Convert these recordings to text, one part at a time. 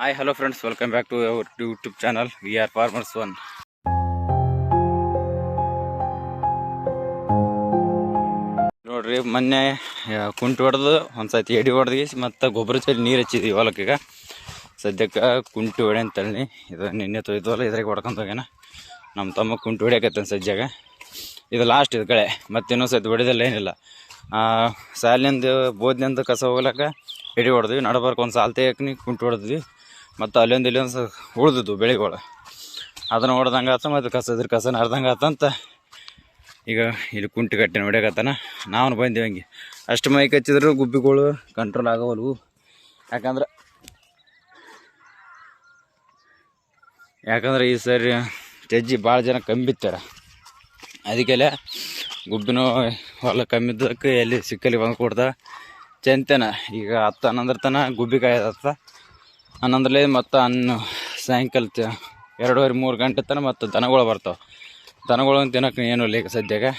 Hi hello friends welcome back to our YouTube channel we are farmers one ನೋಡ್ರಿ, ಮೊನ್ನೆ ಕುಂಟು ಹೊಡೆದು ಒಂದು ಸತಿ ಎಡಿ ಹೊಡೆದು ಮತ್ತು ಗೊಬ್ಬರ ಚೆಲ್ಲಿ ನೀರು ಹಚ್ಚಿದ್ವಿ ಹೊಲಕ್ಕೆ ಸದ್ಯಕ್ಕೆ ಕುಂಟು ಹೊಡೆ ಅಂತೇಳಿ, ಇದು ನಿನ್ನೆ ತೊಯ್ದವಲ್ಲ ಇದ್ರಾಗ ಹೊಡ್ಕೊಂಡು ಹೋಗ್ಯಾನ. ನಮ್ಮ ತಮ್ಮ ಕುಂಟು ಹೊಡ್ಯಾಕತ್ತಾನ ಸದ್ಯಾಗ. ಇದು ಲಾಸ್ಟ್ ಇದು ಕಳೆ, ಮತ್ತೆ ಇನ್ನೊಂದು ಸತಿ ಹೊಡೆದಲ್ಲ, ಏನಿಲ್ಲ. ಸಾಲಿನಿಂದ ಬೋದ್ನಿಂದ ಕಸ ಹೋಗ್ಲಕ್ಕ ಎಡಿ ಹೊಡೆದ್ವಿ. ನಡಬಾರ್ಕೊಂದು ಒಂದು ಸಾಲ್ ಕುಂಟು ಹೊಡೆದ್ವಿ. ಮತ್ತು ಅಲ್ಲೊಂದು ಇಲ್ಲೊಂದು ಉಳ್ದಿದ್ದು ಬೆಳೆಗಳು. ಅದನ್ನು ಹೊಡೆದಂಗೆ ಆತ ಮತ್ತು ಕಸ ಇದ್ರ ಕಸ ಹರಿದಂಗೆ ಆತಂತ ಈಗ ಇಲ್ಲಿ ಕುಂಟು ಕಟ್ಟಿನ ಹೊಡ್ಯಾಕತ್ತಾನ ನಾವು ಬಂದೀವಿ ಹಂಗೆ. ಅಷ್ಟು ಮೈ ಕಚ್ಚಿದ್ರು ಗುಬ್ಬಿಗಳು ಕಂಟ್ರೋಲ್ ಆಗವಲ್ವು. ಯಾಕಂದ್ರೆ ಯಾಕಂದ್ರೆ ಈ ಸರಿ ಜಜ್ಜಿ ಭಾಳ ಜನ ಕಮ್ಮಿ ಅದಕ್ಕೆಲ್ಲ ಗುಬ್ಬಿನ ಹೊಲ ಕಮ್ಮಿದ್ದಕ್ಕೆ ಎಲ್ಲಿ ಸಿಕ್ಕಲ್ಲಿ ಬಂದು ಕೊಡ್ತಾ ಚಂತನ. ಈಗ ಹತ್ತು ಹನ್ನೊಂದರ ತನ ಗುಬ್ಬಿ ಕಾಯದತ್ತ. ಹನ್ನೊಂದರಲ್ಲೇ ಮತ್ತು ಅನ್ನ ಸಾಯಂಕಾಲ ಎರಡೂವರೆ ಮೂರು ಗಂಟೆ ತನಕ ಮತ್ತು ದನಗಳು ಬರ್ತಾವೆ. ದನಗಳು ತಿನ್ನೋಕೆ ಏನು ಇಲ್ಲ ಈಗ ಸದ್ಯಕ್ಕೆ.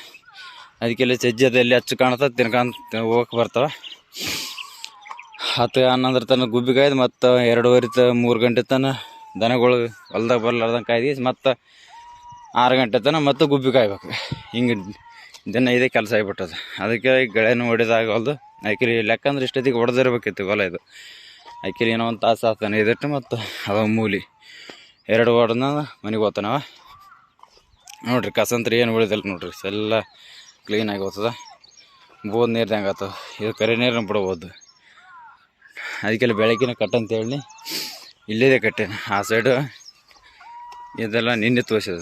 ಅದಕ್ಕೆಲ್ಲ ಸಜ್ಜದಲ್ಲಿ ಹಚ್ಚು ಕಾಣ್ತದೆ ತಿನ್ಕೊಂತ ಹೋಗಕ್ಕೆ ಬರ್ತಾವೆ. ಹತ್ತು ಹನ್ನೊಂದರ ತನಕ ಗುಬ್ಬಿ ಕಾಯ್ದು ಮತ್ತು ಎರಡೂವರೆ ತ ಮೂರು ಗಂಟೆ ತನಕ ದನಗಳು ಹೊಲ್ದಾಗ ಬರ್ಲಾರ್ದಂಗೆ ಕಾಯ್ದು ಮತ್ತು ಆರು ಗಂಟೆ ತನಕ ಮತ್ತು ಗುಬ್ಬಿ ಕಾಯ್ಬೇಕು. ಹಿಂಗೆ ದಿನ ಇದೇ ಕೆಲಸ ಆಗಿಬಿಟ್ಟದ. ಅದಕ್ಕೆ ಗೆಳೆಯನ್ನು ಹೊಡೆದಾಗಲ್ದು ಯಾಕೆ ಲೆಕ್ಕ ಅಂದ್ರೆ ಇಷ್ಟೊತ್ತಿಗೆ ಹೊಡೆದಿರ್ಬೇಕಿತ್ತು ಹೊಲ ಇದು. ಆಯ್ಕೆ ಏನೋ ಒಂದು ತಾಸು ಆಗ್ತಾನೆ. ಇದಿಟ್ಟು ಮತ್ತು ಅವ ಮೂಲಿ. ಎರಡು ಹೊಡೆದ ಮನೆಗೆ ಹೋಗ್ತಾನವ ನೋಡ್ರಿ ಕಸಂತ್ರಿ ಏನು ಉಳಿದಿಲ್ಲ ನೋಡ್ರಿ. ಎಲ್ಲ ಕ್ಲೀನಾಗಿ ಹೋಗ್ತದ. ಬೋದ್ ನೀರ್ದಂಗೆ ಆತವ ಇದು ಕರೆ ನೀರನ್ನ ಬಿಡ್ಬೋದು. ಅದಕ್ಕೆಲ್ಲ ಬೆಳಕಿನ ಕಟ್ಟಂತೇಳಿ ಇಲ್ಲಿದೆ ಕಟ್ಟೇನೆ. ಆ ಸೈಡು ಇದೆಲ್ಲ ನಿನ್ನೆ ತೋರಿಸಿದ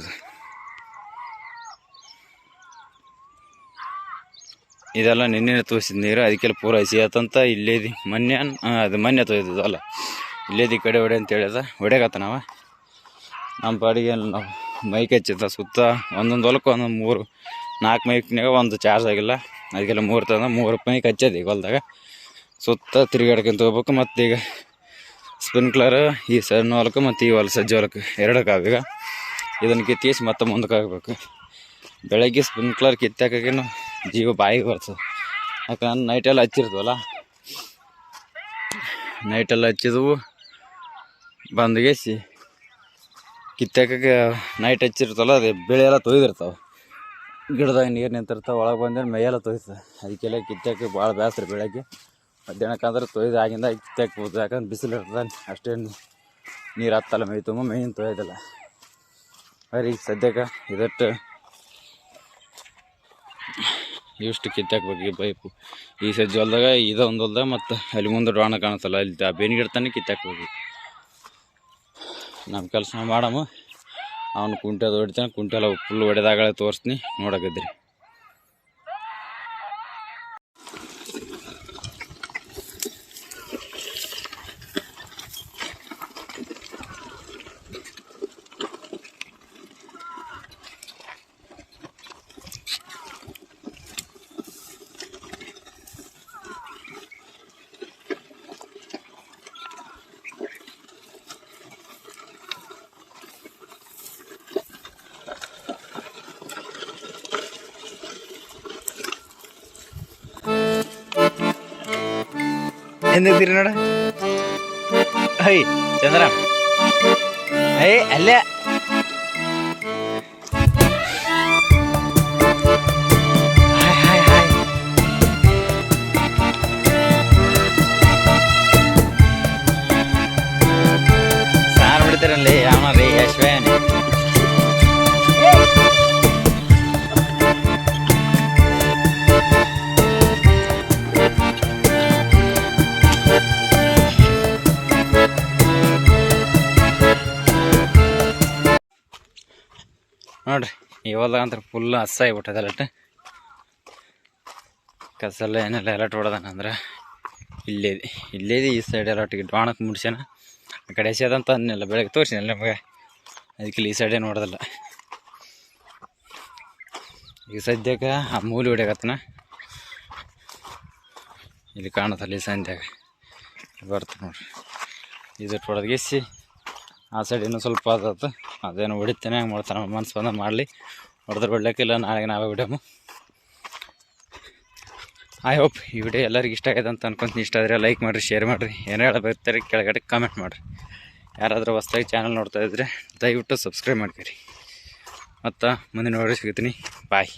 ಇದೆಲ್ಲ ನಿನ್ನೆ ತೋರಿಸಿದ ನೀರು, ಅದಕ್ಕೆಲ್ಲ ಪೂರ ಹಸಿ ಆತಂತ ಇಲ್ಲೇದಿ ಮೊನ್ನೆ ಅದು ಮೊನ್ನೆ ತೊಯ್ದದ್ದು ಅಲ್ಲ. ಇಲ್ಲೇದಿ ಕಡೆ ಹೊಡೆ ಅಂತ ಹೇಳಿದ ಹೊಡೆಗತ್ತ ನಾವು ನಮ್ಮ ಪಾಡಿಗೆ ನಾವು ಮೈಕ್ ಹಚ್ಚಿದ್ದ ಸುತ್ತ ಒಂದೊಂದು ಹೊಲಕ್ಕೆ ಒಂದೊಂದು ಮೂರು, ನಾಲ್ಕು ಮೈಕ್ನಾಗ ಒಂದು ಚಾರ್ಜ್ ಆಗಿಲ್ಲ. ಅದಕ್ಕೆಲ್ಲ ಮೂರು ತಂದ ಮೂರು ಮೈಕ್ ಹಚ್ಚದ ಈಗ ಹೊಲ್ದಾಗ. ಸುತ್ತ ತಿರುಗಾಡ್ಕೊಂತ ಹೋಗ್ಬೇಕು ಮತ್ತು ಈಗ ಸ್ಪ್ರಿಂಕ್ಲರ್ ಈ ಸಣ್ಣ ಹೊಲಕ್ಕೆ ಮತ್ತು ಈ ಹೊಲ ಸಜ್ಜೆ ಹೊಲಕ್ಕೆ ಎರಡಕ್ಕಾಗ ಇದನ್ನು ಕಿತ್ತೀಸಿ ಮತ್ತೆ ಮುಂದಕ್ಕೆ ಆಗಬೇಕು ಬೆಳಗ್ಗೆ ಸ್ಪ್ರಿಂಕ್ಲರ್ ಕಿತ್ತಾಕೇನು ಜೀವ ಬಾಯಿಗೆ ಬರ್ತದೆ. ಯಾಕಂದ್ರೆ ನೈಟೆಲ್ಲ ಹಚ್ಚಿರ್ತೀವಲ್ಲ? ನೈಟೆಲ್ಲ ಹಚ್ಚಿದ್ವು, ಬಂದ್ಗೇಸಿ. ಕಿತ್ತಾಕ ನೈಟ್ ಹಚ್ಚಿರ್ತವಲ್ಲ, ಅದು ಬೆಳೆ ಎಲ್ಲ ತೊಯ್ದಿರ್ತಾವೆ. ಗಿಡದಾಗ ನೀರು ನಿಂತಿರ್ತಾವೆ, ಒಳಗೆ ಬಂದ್ರೆ ಮೈಯೆಲ್ಲ ತೊಯ್ತದೆ. ಅದಕ್ಕೆಲ್ಲ ಕಿತ್ತಕ್ಕೆ ಭಾಳ ಬೇಸ್ರ ಬೆಳಗ್ಗೆ ಮಧ್ಯಾಹ್ನಕ್ಕಂದ್ರೆ ತೊಯ್ದು ಆಗಿಂದ ಕಿತ್ತಾಕ್ಬೋದು ಯಾಕಂದ್ರೆ ಬಿಸಿಲು ಇರ್ತದೆ ಅಷ್ಟೇನು ನೀರು ಹತ್ತಲ್ಲ, ಮೈ ತುಂಬ, ಮೈನ್ ತೊಯ್ಯೋದಿಲ್ಲ ಅವ್ರಿಗೆ ಸದ್ಯಕ್ಕೆ ಇದಟ್ಟು ಇಷ್ಟು ಕಿತ್ತಾಕ್ಬೇಕು ಪೈಪು ಈ ಸಜ್ಜೆ ಹೊಲ್ದಾಗ, ಇದು ಒಂದು ಹೊಲ್ದಾಗ ಮತ್ತು ಅಲ್ಲಿ ಮುಂದೆ ಡೋಣ ಕಾಣುತ್ತಲ್ಲ, ಅಲ್ಲಿ ಆ ಬೇನ್ ಗಿಡ ತಾನೇ ಕಿತ್ತಾಕ್ಬೇಕು ನಮ್ಮ ಕೆಲಸ ಮಾಡಮ್ಮ ಅವನು ಕುಂಟೆ ಹೊಡಿತಾನೆ ಕುಂಟೆಲ್ಲ ಫುಲ್ ಹೊಡೆದಾಗಲೇ ತೋರಿಸ್ತೀನಿ ನೋಡಕದ್ರಿ എന്തിരുന്നോടാ ഹൈ ചന്ദ്ര. ഏയ് അല്ല. ನೋಡ್ರಿ ಹೊಲ್ದಾಗ ಅಂತ ಫುಲ್ ಹಸ ಲಟ ಎಲ್ಲಟ್ ಕಸಲ್ಲ ಏನೆಲ್ಲ ಎಲ್ಲಟ್ ಹೊಡೆದಾನ ಅಂದ್ರೆ ಇಲ್ಲೇದಿ ಇಲ್ಲೇದಿ ಈ ಸೈಡ್ ಎಲ್ಲಟ್ಟಿಗೆ ಡಾಣಕ್ಕೆ ಮುಡ್ಸ್ಯಾನ. ಆ ಕಡೆ ಸೇದಂತ ಅನ್ನೆಲ್ಲ, ಬೆಳಗ್ಗೆ ತೋರಿಸಿನಲ್ಲ ನಮಗೆ ಅದಕ್ಕೆ ಇಲ್ಲಿ ಈ ಸೈಡೇ ನೋಡೋದಲ್ಲ ಈಗ ಸದ್ಯಕ್ಕೆ ಆ ಮೂಲಿ ಹೊಡ್ಯಾಕತ್ತನ. ಇಲ್ಲಿ ಕಾಣುತ್ತಲ್ಲ ಈ ಸಂಧ್ಯಾಗ ಬರ್ತ ನೋಡ್ರಿ. ಇದು ಹೊಡೆದ್ಗಿಸಿ ಆ ಸೈಡ್ ಇನ್ನೂ ಸ್ವಲ್ಪ ಆದದ್ದು. ಅದೇನು ಹೊಡಿತೇನೆ, ಹಂಗೆ ಮಾಡ್ತಾನೆ. ಮನಸ್ಸು ಬಂದ ಮಾಡಲಿ. ಹೊಡೆದ್ರೆ ಬಿಡಲಿಕ್ಕಿಲ್ಲ ನಾಳೆಗೆ ನಾವೇ ಬಿಡೋಮು. ಐ ಹೋಪ್ ಈ ವಿಡಿಯೋ ಎಲ್ಲರಿಗೂ ಇಷ್ಟ ಆಗಿದೆ ಅಂತ ಅನ್ಕೊಂತೀನಿ. ಇಷ್ಟ ಆದರೆ ಲೈಕ್ ಮಾಡಿರಿ ಶೇರ್ ಮಾಡಿರಿ. ಏನೇ ಹೇಳಬೇಕಾರೆ ಕೆಳಗಡೆ ಕಾಮೆಂಟ್ ಮಾಡಿರಿ. ಯಾರಾದರೂ ಹೊಸದಾಗಿ ಚಾನಲ್ ನೋಡ್ತಾ ಇದ್ದರೆ ದಯವಿಟ್ಟು ಸಬ್ಸ್ಕ್ರೈಬ್ ಮಾಡ್ಕೊರಿ. ಮತ್ತು ಮುಂದಿನ ವಿಡಿಯೋ ಸಿಗ್ತೀನಿ ಬಾಯ್